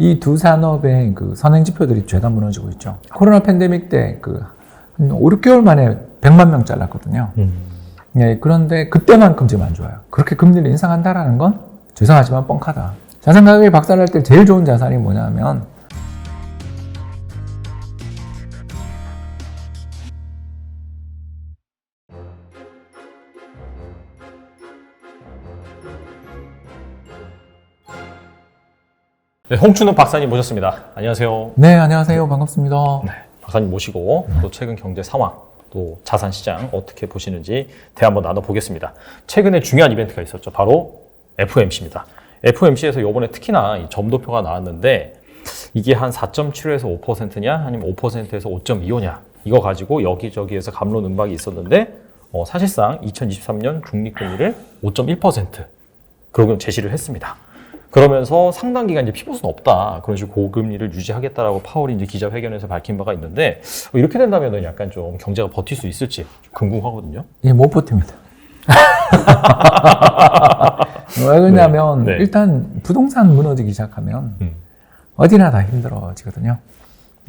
이 두 산업의 그 선행 지표들이 죄다 무너지고 있죠. 코로나 팬데믹 때 그한 5, 6개월 만에 100만 명 잘랐거든요. 네, 그런데 그때만큼 지금 안 좋아요. 그렇게 금리를 인상한다라는 건 죄송하지만 뻥카다. 자산 가격이 박살날 때 제일 좋은 자산이 뭐냐면 네, 홍춘욱 박사님 모셨습니다. 안녕하세요. 네, 안녕하세요. 반갑습니다. 네, 박사님 모시고 또 최근 경제 상황, 또 자산 시장 어떻게 보시는지 대화 한번 나눠보겠습니다. 최근에 중요한 이벤트가 있었죠. 바로 FOMC입니다. FOMC에서 이번에 특히나 이 점도표가 나왔는데 이게 한 4.75에서 5%냐 아니면 5%에서 5.25냐 이거 가지고 여기저기에서 감론 음박이 있었는데 어, 사실상 2023년 중립금리를 5.1% 그러고 제시를 했습니다. 그러면서 상당 기간 이제 피벗은 없다. 그런 식으로 고금리를 유지하겠다라고 파월이 이제 기자회견에서 밝힌 바가 있는데 어, 이렇게 된다면 약간 좀 경제가 버틸 수 있을지 좀 궁금하거든요. 예, 못 버팁니다. 왜 그러냐면 네, 네. 일단 부동산 무너지기 시작하면 음. 어디나 다 힘들어지거든요.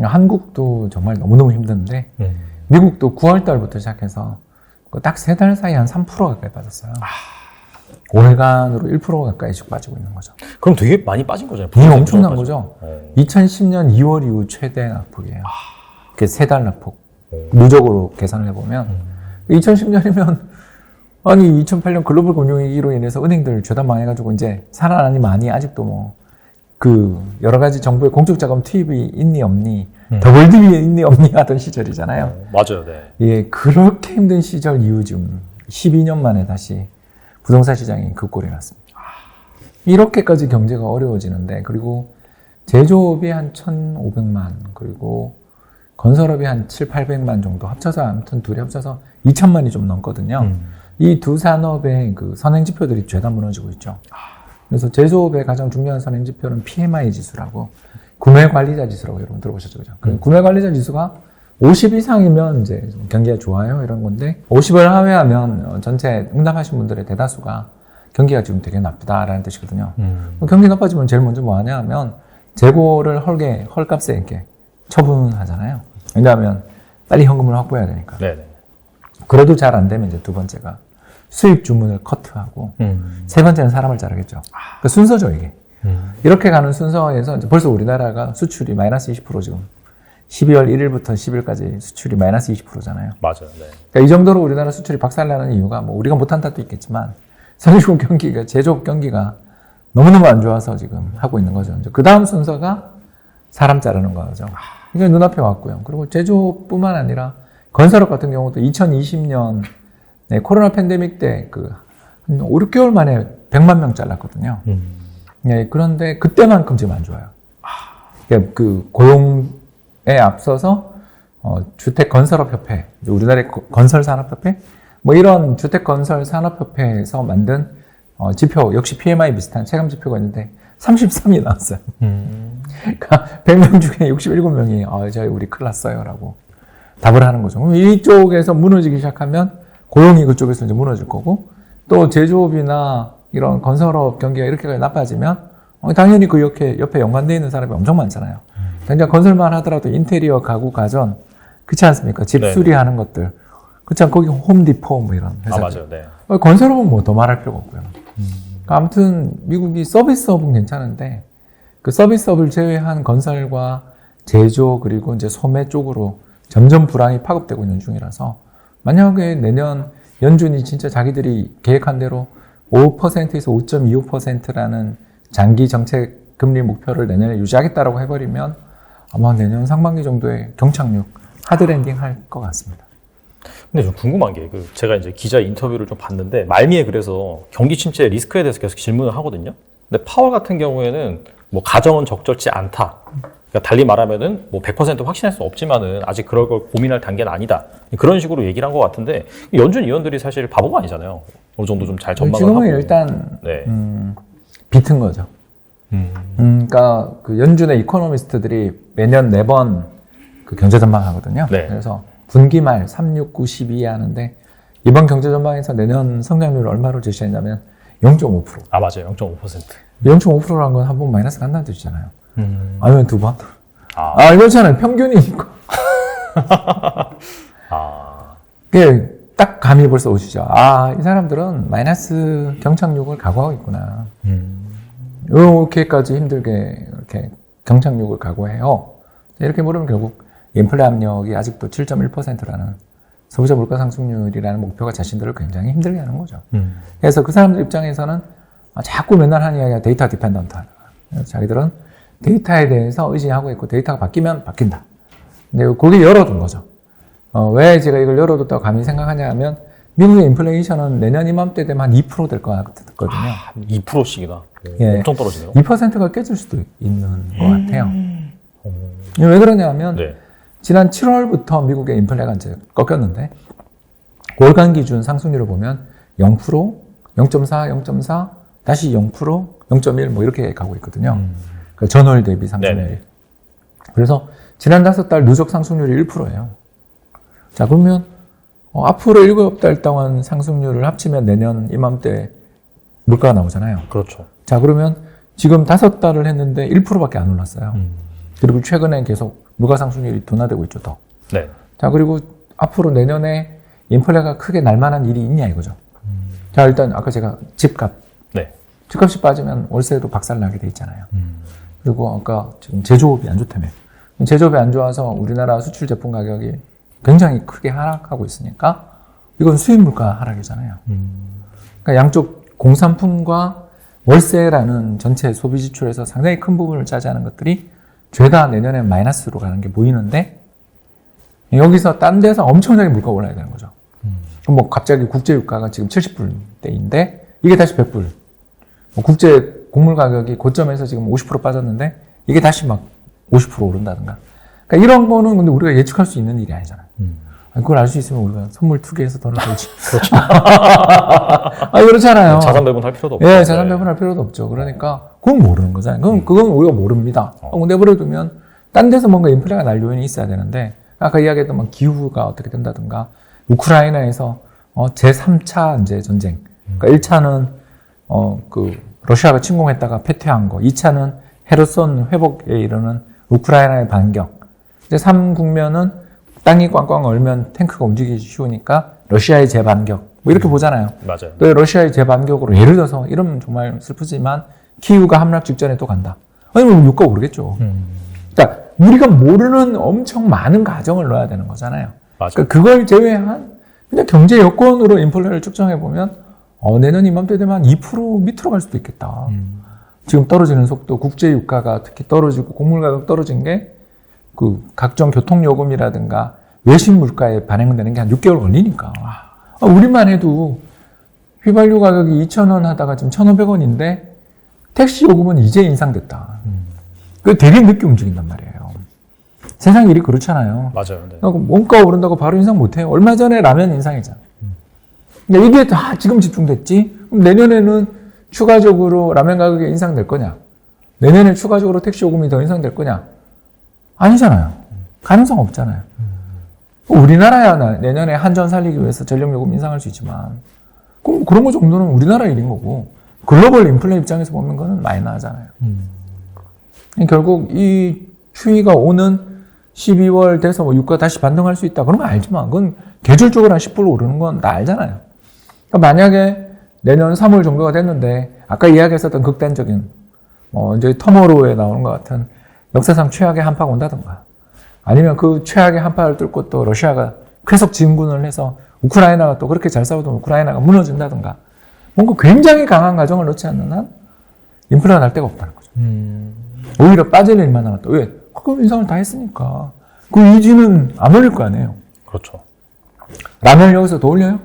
한국도 정말 너무너무 힘든데 미국도 9월 달부터 시작해서 그딱세 달 사이에 한3% 가까이 빠졌어요. 올간으로 1% 가까이 씩 빠지고 있는 거죠. 그럼 되게 많이 빠진 거잖아요. 부동산 엄청난 거죠. 거. 어. 2010년 2월 이후 최대 낙폭이에요. 그게 세달 낙폭. 오. 누적으로 계산을 해보면 2010년이면 아니 2008년 글로벌 금융위기로 인해서 은행들 죄다 망해가지고 이제 살아나니 많이 아직도 뭐 그 여러 가지 정부의 공적 자금 투입이 있니 없니 음. 더블 딥이 있니 없니 하던 시절이잖아요. 어, 맞아요, 네. 예, 그렇게 힘든 시절 이후 지금 12년 만에 다시 부동산 시장이 급골이 났습니다. 이렇게까지 경제가 어려워지는데 그리고 제조업이 한 1,500만 그리고 건설업이 한 7, 800만 정도 합쳐서 아무튼 둘이 합쳐서 2천만이 좀 넘거든요. 음. 이두 산업의 그 선행 지표들이 죄다 무너지고 있죠. 그래서 제조업의 가장 중요한 선행 지표는 PMI 지수라고 구매 관리자 지수라고 여러분 들어보셨죠, 그죠? 그 구매 관리자 지수가 50 이상이면 이제 좀 경기가 좋아요 이런 건데 50을 하회하면 어, 전체 응답하신 분들의 대다수가 경기가 지금 되게 나쁘다라는 뜻이거든요. 음. 그럼 경기 나빠지면 제일 먼저 뭐 하냐 하면 재고를 헐게 헐값에 이렇게 처분하잖아요. 왜냐하면 빨리 현금을 확보해야 되니까. 네네. 그래도 잘 안 되면 이제 두 번째가 수입 주문을 커트하고 음. 세 번째는 사람을 자르겠죠. 그 순서죠 이게. 음. 이렇게 가는 순서에서 벌써 우리나라가 수출이 마이너스 20% 지금 12월 1일부터 10일까지 수출이 마이너스 20%잖아요. 맞아요, 네. 그러니까 이 정도로 우리나라 수출이 박살나는 이유가 뭐 우리가 못한 탓도 있겠지만 선진국 경기가 제조업 경기가 너무너무 안 좋아서 지금 하고 있는 거죠. 그 다음 순서가 사람 자르는 거죠. 이게 눈앞에 왔고요. 그리고 제조업뿐만 아니라 건설업 같은 경우도 2020년 네, 코로나 팬데믹 때그한 5, 6개월 만에 100만 명 잘랐거든요. 음. 네, 그런데 그때만큼 지금 안 좋아요. 그러니까 그 고용에 앞서서 어, 주택 건설업 협회, 이제 우리나라의 거- 건설 산업 협회, 뭐 이런 주택 건설 산업 협회에서 만든 어, 지표 역시 PMI 비슷한 체감 지표가 있는데 33이 나왔어요. 음. 그러니까 100명 중에 67명이 아, 저희 우리 큰일 났어요 라고 답을 하는 거죠. 그럼 이쪽에서 무너지기 시작하면 고용이 그쪽에서 이제 무너질 거고 또 제조업이나 이런 건설업 경기가 이렇게 나빠지면 어, 당연히 그 옆에, 옆에 연관되어 있는 사람이 엄청 많잖아요. 당장 건설만 하더라도 인테리어, 가구, 가전 그렇지 않습니까? 집 네. 수리하는 것들. 그렇지 않고 거기 홈디포 뭐 이런 아, 회사. 맞아요, 네. 어, 건설업은 뭐 더 말할 필요가 없고요. 그러니까 아무튼 미국이 서비스업은 괜찮은데 그 서비스업을 제외한 건설과 제조 그리고 이제 소매 쪽으로 점점 불황이 파급되고 있는 중이라서 만약에 내년 연준이 진짜 자기들이 계획한 대로 5%에서 5.25%라는 장기 정책 금리 목표를 내년에 유지하겠다라고 해버리면 아마 내년 상반기 정도에 경착륙 하드랜딩 할 것 같습니다. 근데 좀 궁금한 게, 그, 제가 이제 기자 인터뷰를 좀 봤는데, 말미에 그래서 경기 침체 리스크에 대해서 계속 질문을 하거든요. 근데 파월 같은 경우에는 뭐 가정은 적절치 않다. 그러니까 달리 말하면은 뭐 100% 확신할 수 없지만은 아직 그럴 걸 고민할 단계는 아니다. 그런 식으로 얘기를 한 것 같은데, 연준 위원들이 사실 바보가 아니잖아요. 어느 정도 좀 잘 전망을 지금은 하고. 일단 네. 음, 비튼 거죠. 음. 음, 그러니까 그 연준의 이코노미스트들이 매년 네번그 경제 전망 하거든요. 네. 그래서 분기 말 3, 6, 9, 12 하는데 이번 경제 전망에서 내년 성장률을 얼마로 제시했냐면 0.5%. 아, 맞아요. 0.5%. 0.5%라는 건 한 번 마이너스 간다는 뜻이잖아요. 음. 아니면 두 번. 아, 아, 이렇잖아요. 평균이니까. 아, 그게 딱 감이 벌써 오시죠. 아, 이 사람들은 마이너스 경착륙을 각오하고 있구나. 음. 이렇게까지 힘들게 이렇게 경착륙을 각오해요. 이렇게 물으면 결국 인플레 압력이 아직도 7.1%라는 소비자 물가 상승률이라는 목표가 자신들을 굉장히 힘들게 하는 거죠. 음. 그래서 그 사람들 입장에서는 아, 자꾸 맨날 하는 이야기가 데이터 디펜던트 하다. 그래서 자기들은 데이터에 대해서 의지하고 있고 데이터가 바뀌면 바뀐다. 근데 그게 열어둔 거죠. 어, 왜 제가 이걸 열어뒀다고 감히 생각하냐 하면 미국의 인플레이션은 내년 이맘때 되면 한 2%될 것 같거든요. 한 2%씩이나 예. 엄청 떨어지네요. 2%가 깨질 수도 있는 것 같아요. 이게 왜 그러냐면 네. 지난 7월부터 미국의 인플레가 이제 꺾였는데 월간 기준 상승률을 보면 0%, 0.4, 0.4, 다시 0%, 0.1뭐 이렇게 가고 있거든요. 음. 그 전월 대비 상승률이. 네네. 그래서 지난 다섯 달 누적 상승률이 1%예요. 자 그러면 어, 앞으로 일곱 달 동안 상승률을 합치면 내년 이맘때 물가가 나오잖아요. 그렇죠. 자 그러면 지금 다섯 달을 했는데 1%밖에 안 올랐어요. 음. 그리고 최근에 계속 물가 상승률이 둔화되고 있죠. 더. 네. 자 그리고 앞으로 내년에 인플레가 크게 날 만한 일이 있냐 이거죠. 자 일단 아까 제가 집값, 네. 집값이 빠지면 월세도 박살 나게 돼 있잖아요. 음. 그리고 아까 지금 제조업이 안 좋다며. 제조업이 안 좋아서 우리나라 수출 제품 가격이 굉장히 크게 하락하고 있으니까 이건 수입 물가 하락이잖아요. 음. 그러니까 양쪽 공산품과 월세라는 전체 소비 지출에서 상당히 큰 부분을 차지하는 것들이 죄다 내년에 마이너스로 가는 게 보이는데 여기서 딴 데서 엄청나게 물가 올라야 되는 거죠. 그럼 뭐 갑자기 국제 유가가 지금 70불대인데 이게 다시 100불. 뭐 국제 곡물 가격이 고점에서 지금 50% 빠졌는데 이게 다시 막 50% 오른다든가. 그러니까 이런 거는 근데 우리가 예측할 수 있는 일이 아니잖아요. 음. 그걸 알 수 있으면 우리가 선물 투기해서 벌지. 그렇죠. 아, 그렇잖아요. 자산 배분할 필요도 없고. 예, 자산 네. 배분할 필요도 없죠. 그러니까 그건 모르는 거잖아요. 그건, 그건 우리가 모릅니다. 어. 내버려두면 딴 데서 뭔가 인플레가 날 요인이 있어야 되는데 아까 이야기했던 뭐 기후가 어떻게 된다든가 우크라이나에서 어, 제3차 이제 전쟁. 그러니까 1차는 어, 그 러시아가 침공했다가 패퇴한 거. 2차는 헤르손 회복에 이르는 우크라이나의 반격. 이제 3국면은 땅이 꽝꽝 얼면 탱크가 움직이기 쉬우니까 러시아의 재반격. 뭐 이렇게 보잖아요. 맞아요. 또 러시아의 재반격으로 예를 들어서 이러면 정말 슬프지만 키우가 함락 직전에 또 간다. 아니면 유가 오르겠죠. 음. 그러니까 우리가 모르는 엄청 많은 가정을 넣어야 되는 거잖아요. 맞아요. 그러니까 그걸 제외한 그냥 경제 여건으로 인플레를 측정해 보면 어, 내년 이맘때 되면 한2% 밑으로 갈 수도 있겠다. 음. 지금 떨어지는 속도, 국제 유가가 특히 떨어지고 곡물 가격 떨어진 게 그 각종 교통 요금이라든가 외식 물가에 반영되는 게 한 6개월 걸리니까. 아, 우리만 해도 휘발유 가격이 2,000원 하다가 지금 1,500원인데 택시 요금은 이제 인상됐다. 그 되게 늦게 움직인단 말이에요. 세상 일이 그렇잖아요. 맞아요. 네. 그러니까 원가 오른다고 바로 인상 못해요. 얼마 전에 라면 인상이잖아. 근데 이게 다 지금 집중됐지? 그럼 내년에는 추가적으로 라면 가격이 인상될 거냐? 내년에 추가적으로 택시 요금이 더 인상될 거냐? 아니잖아요. 가능성 없잖아요. 우리나라야 나- 내년에 한전 살리기 위해서 전력 요금 인상할 수 있지만 그럼 그런 거 정도는 우리나라 일인 거고 글로벌 인플레 입장에서 보면 그거는 마이너하잖아요. 결국 이 추위가 오는 12월 돼서 뭐 유가 다시 반등할 수 있다. 그런 거 알지만 그건 계절적으로 한 10% 오르는 건 다 알잖아요. 그러니까 만약에 내년 3월 정도가 됐는데 아까 이야기했었던 극단적인 뭐 이제 터모로에 나오는 것 같은 역사상 최악의 한파가 온다든가 아니면 그 최악의 한파를 뚫고 또 러시아가 계속 진군을 해서 우크라이나가 또 그렇게 잘 싸우던 우크라이나가 무너진다든가 뭔가 굉장히 강한 가정을 넣지 않는 한 인플레가 날 데가 없다는 거죠. 음. 오히려 빠질 일만 남았다. 왜? 그럼 인상을 다 했으니까. 그 유지는 안 올릴 거 아니에요. 그렇죠. 라면 여기서 더 올려요?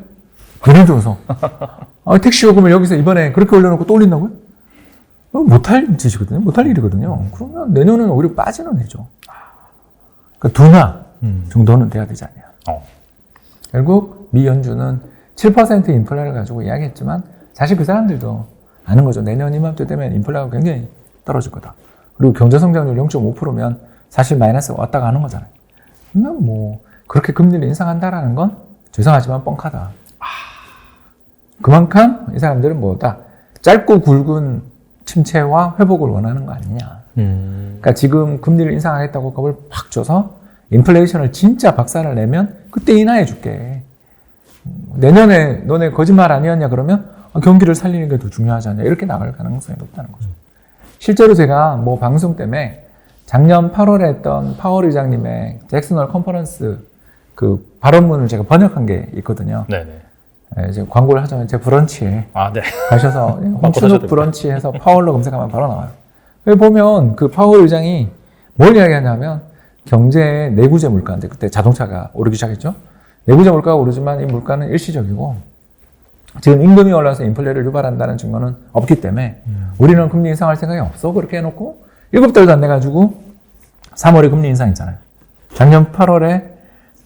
예를 들어서. 아, 택시 요금을 여기서 이번에 그렇게 올려놓고 또 올린다고요? 어, 못할 짓이거든요. 못할 일이거든요. 그러면 내년은 오히려 빠지는 애죠. 그러니까 둔화 음. 정도는 돼야 되지 않냐. 어. 결국 미 연준은 7% 인플레를 가지고 이야기했지만 사실 그 사람들도 아는 거죠. 내년 이맘때 되면 인플레가 굉장히 떨어질 거다. 그리고 경제 성장률 0.5%면 사실 마이너스가 왔다 가는 거잖아요. 그러면 뭐 그렇게 금리를 인상한다라는 건 죄송하지만 뻥카다. 그만큼 이 사람들은 뭐다 짧고 굵은 침체와 회복을 원하는 거 아니냐. 음. 그러니까 지금 금리를 인상하겠다고 겁을 팍 줘서 인플레이션을 진짜 박살을 내면 그때 인하해 줄게. 내년에 너네 거짓말 아니었냐 그러면 아, 경기를 살리는 게 더 중요하지 않냐 이렇게 나갈 가능성이 높다는 거죠. 실제로 제가 뭐 방송 때문에 작년 8월에 했던 파월 의장님의 잭슨홀 컨퍼런스 그 발언문을 제가 번역한 게 있거든요. 네네. 예, 이제 광고를 하자면 제 브런치에 아, 네. 가셔서 홍춘욱. 브런치에서 파월로 검색하면 바로 나와요. 여기 보면 그 파월 의장이 뭘 이야기하냐면 경제 내구재 물가인데 그때 자동차가 오르기 시작했죠. 내구재 물가가 오르지만 이 물가는 일시적이고 지금 임금이 올라서 인플레를 유발한다는 증거는 없기 때문에 우리는 금리 인상할 생각이 없어 그렇게 해놓고 일곱 달도 안 돼가지고 3월에 금리 인상 있잖아요. 작년 8월에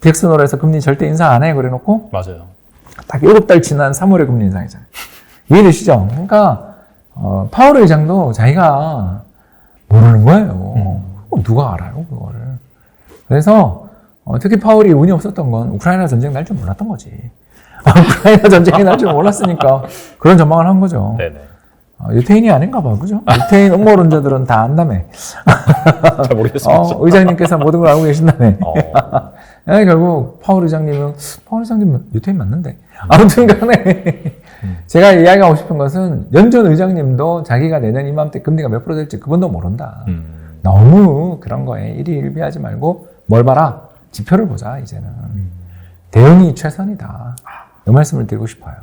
덱스놀에서 금리 절대 인상 안 해 그래놓고 맞아요. 딱 일곱 달 지난 3월에 금리 인상이잖아요. 이해되시죠? 그러니까 어, 파월 의장도 자기가 모르는 거예요. 어, 누가 알아요, 그거를. 그래서 어, 특히 파월이 운이 없었던 건 우크라이나 전쟁 날 줄 몰랐던 거지. 우크라이나 전쟁이 날 줄 몰랐으니까 그런 전망을 한 거죠. 네네. 어, 유태인이 아닌가 봐, 그죠? 유태인 음모론자들은 다 안다며. 잘 모르겠습니다. 어, 의장님께서 모든 걸 알고 계신다며. 어. 예, 결국 파월 의장님은 파월 의장님 유태인 맞는데 아무튼 간에 제가 이야기하고 싶은 것은 연준 의장님도 자기가 내년 이맘때 금리가 몇 프로 될지 그분도 모른다. 음. 너무 그런 거에 일희일비하지 말고 뭘 봐라 지표를 보자 이제는 대응이 최선이다. 이 말씀을 드리고 싶어요.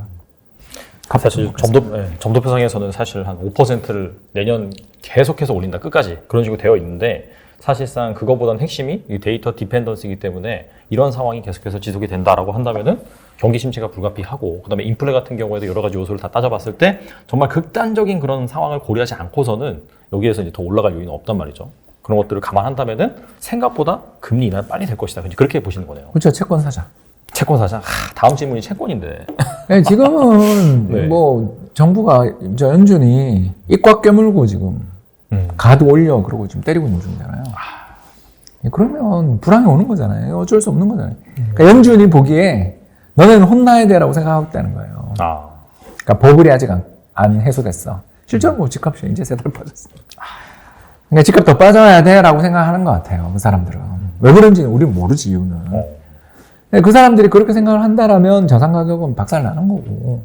사실 점도 예, 점도표상에서는 사실 한 5%를 내년 계속해서 올린다 끝까지 그런 식으로 되어 있는데 사실상 그거보다는 핵심이 이 데이터 디펜던스이기 때문에 이런 상황이 계속해서 지속이 된다라고 한다면은 경기 침체가 불가피하고 그다음에 인플레 같은 경우에도 여러 가지 요소를 다 따져봤을 때 정말 극단적인 그런 상황을 고려하지 않고서는 여기에서 이제 더 올라갈 요인은 없단 말이죠. 그런 것들을 감안한다면은 생각보다 금리 인하 빨리 될 것이다. 그렇게 보시는 거네요. 그렇죠. 채권 사자. 채권 사자. 하, 다음 질문이 채권인데. 예, 지금은 네. 뭐 정부가 저 연준이 입꽉 깨물고 지금 음. 가드 올려 그러고 지금 때리고 있는 중이잖아요. 예, 그러면 불황이 오는 거잖아요. 어쩔 수 없는 거잖아요. 그러니까 연준이 보기에 너네는 혼나야 돼라고 생각하고 있다는 거예요. 아. 그러니까 버블이 아직 안, 안 해소됐어. 실제로 뭐 집값이 이제 세달 빠졌어. 그러니까 집값 더 빠져야 돼라고 생각하는 것 같아요. 그 사람들은. 왜 그런지는 우리는 모르지 이유는. 어. 근데 그 사람들이 그렇게 생각을 한다라면 자산 가격은 박살 나는 거고.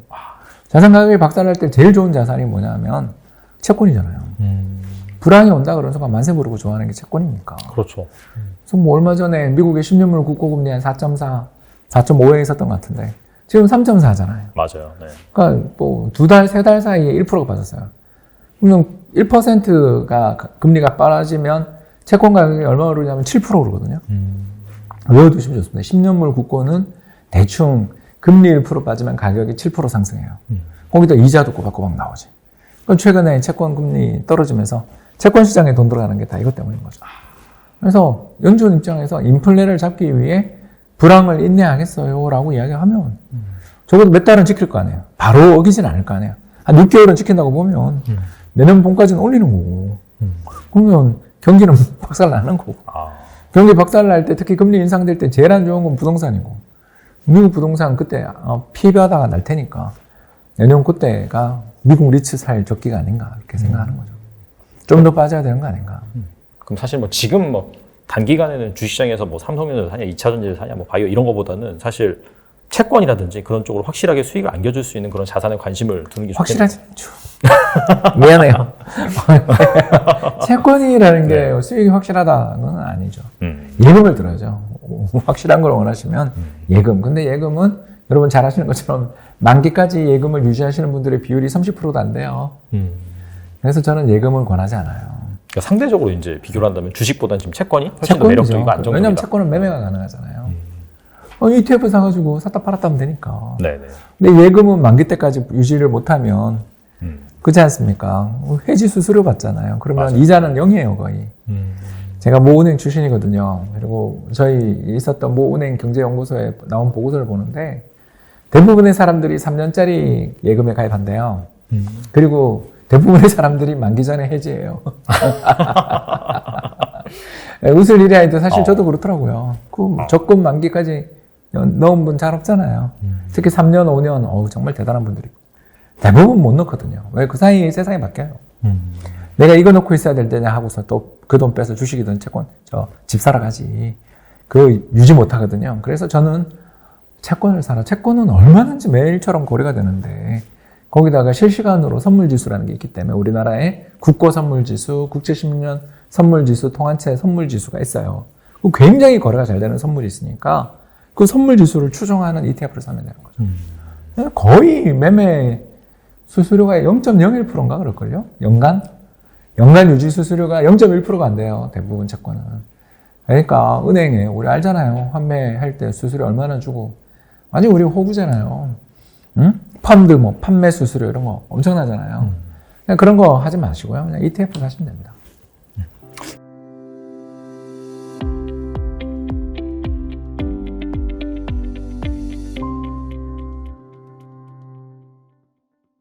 자산 가격이 박살날 때 제일 좋은 자산이 뭐냐면 채권이잖아요. 음. 불황이 온다 그런 순간 만세 부르고 좋아하는 게 채권이니까. 그렇죠. 그래서 뭐 얼마 전에 미국의 10년물 국고금리 한 4.4, 4.5에 있었던 것 같은데 지금 3.4잖아요. 맞아요. 네. 그러니까 뭐 두 달, 세 달 사이에 1%가 빠졌어요. 그러면 1%가 금리가 빨아지면 채권 가격이 얼마 오르냐면 7% 오르거든요. 외워두시면 좋습니다. 10년물 국고는 대충 금리 1% 빠지면 가격이 7% 상승해요. 거기다 이자도 꼬박꼬박 나오지. 최근에 채권 금리 떨어지면서 채권 시장에 돈 들어가는 게 다 이것 때문인 거죠. 그래서 연준 입장에서 인플레를 잡기 위해 불황을 인내하겠어요 라고 이야기하면 적어도 몇 달은 지킬 거 아니에요. 바로 어기진 않을 거 아니에요. 한 6개월은 지킨다고 보면 내년 봄까지는 올리는 거고 그러면 경기는 박살 나는 거고 아. 경기 박살 날 때 특히 금리 인상될 때 제일 안 좋은 건 부동산이고 미국 부동산 그때 어, 피바다가 날 테니까 내년 그때가 미국 리츠 살 적기가 아닌가 이렇게 생각하는 거죠. 좀 더 빠져야 되는 거 아닌가. 그럼 사실 뭐 지금 뭐 단기간에는 주시장에서 뭐 삼성전자 사냐, 2차 전지를 사냐, 뭐 바이오 이런 거보다는 사실 채권이라든지 그런 쪽으로 확실하게 수익을 안겨줄 수 있는 그런 자산에 관심을 두는 게. 확실하지 않죠. 미안해요. 채권이라는 게 수익이 확실하다는 아니죠. 음. 예금을 들어야죠. 확실한 걸 원하시면 예금. 근데 예금은 여러분 잘 아시는 것처럼 만기까지 예금을 유지하시는 분들의 비율이 30%도 안 돼요. 음. 그래서 저는 예금을 권하지 않아요. 그러니까 상대적으로 이제 비교를 한다면 주식보다는 지금 채권이 훨씬 더 매력적이고 왜냐면 안정적이다. 채권은 매매가 가능하잖아요. 어, ETF 사가지고 샀다 팔았다 하면 되니까. 네네. 근데 예금은 만기 때까지 유지를 못하면 음. 그렇지 않습니까? 해지 수수료 받잖아요. 그러면 맞아요. 이자는 0이에요, 거의. 음. 제가 모은행 출신이거든요. 그리고 저희 있었던 모은행 경제연구소에 나온 보고서를 보는데 대부분의 사람들이 3년짜리 예금에 가입한대요. 음. 그리고 대부분의 사람들이 만기 전에 해지해요. 예, 웃을 일이 아닌데 사실 어. 저도 그렇더라고요. 그 적금 만기까지 넣은 분 잘 없잖아요. 특히 3년, 5년, 어우, 정말 대단한 분들이. 대부분 못 넣거든요. 왜 그 사이에 세상이 바뀌어요. 음. 내가 이거 넣고 있어야 될 때냐 하고서 또 그 돈 빼서 주식이든 채권 저 집 사러 가지. 그 유지 못 하거든요. 그래서 저는 채권을 사라. 채권은 얼마든지 매일처럼 거래가 되는데 거기다가 실시간으로 선물 지수라는 게 있기 때문에 우리나라에 국고 선물 지수, 국제 10년 선물 지수, 통한채 선물 지수가 있어요. 그 굉장히 거래가 잘 되는 선물이 있으니까 그 선물 지수를 추종하는 ETF를 사면 되는 거죠. 거의 매매 수수료가 0.01%인가 그럴걸요? 연간? 연간 유지 수수료가 0.1%가 안 돼요. 대부분 채권은. 그러니까 은행에 우리 알잖아요. 환매할 때 수수료 얼마나 주고. 아니 우리 호구잖아요. 응? 펀드 뭐 판매 수수료 이런 거 엄청나잖아요. 그냥 그런 거 하지 마시고요. 그냥 ETF 사시면 됩니다.